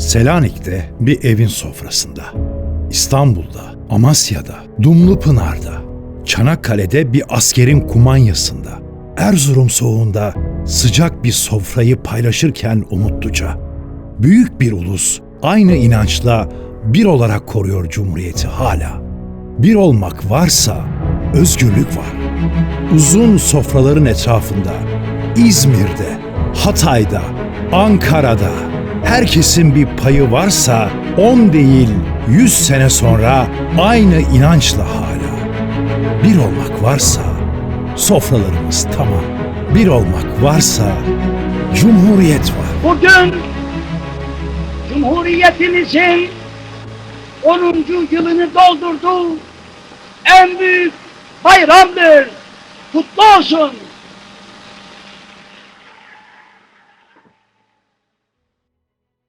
Selanik'te bir evin sofrasında, İstanbul'da, Amasya'da, Dumlupınar'da, Çanakkale'de bir askerin kumanyasında, Erzurum soğuğunda sıcak bir sofrayı paylaşırken umutluca, büyük bir ulus aynı inançla bir olarak koruyor Cumhuriyeti hala. Bir olmak varsa özgürlük var. Uzun sofraların etrafında, İzmir'de, Hatay'da, Ankara'da herkesin bir payı varsa 10 değil 100 sene sonra aynı inançla hala. Bir olmak varsa sofralarımız tamam. Bir olmak varsa Cumhuriyet var. Bugün Cumhuriyetimizin 10. yılını doldurdu. En büyük bayramdır. Kutlu olsun.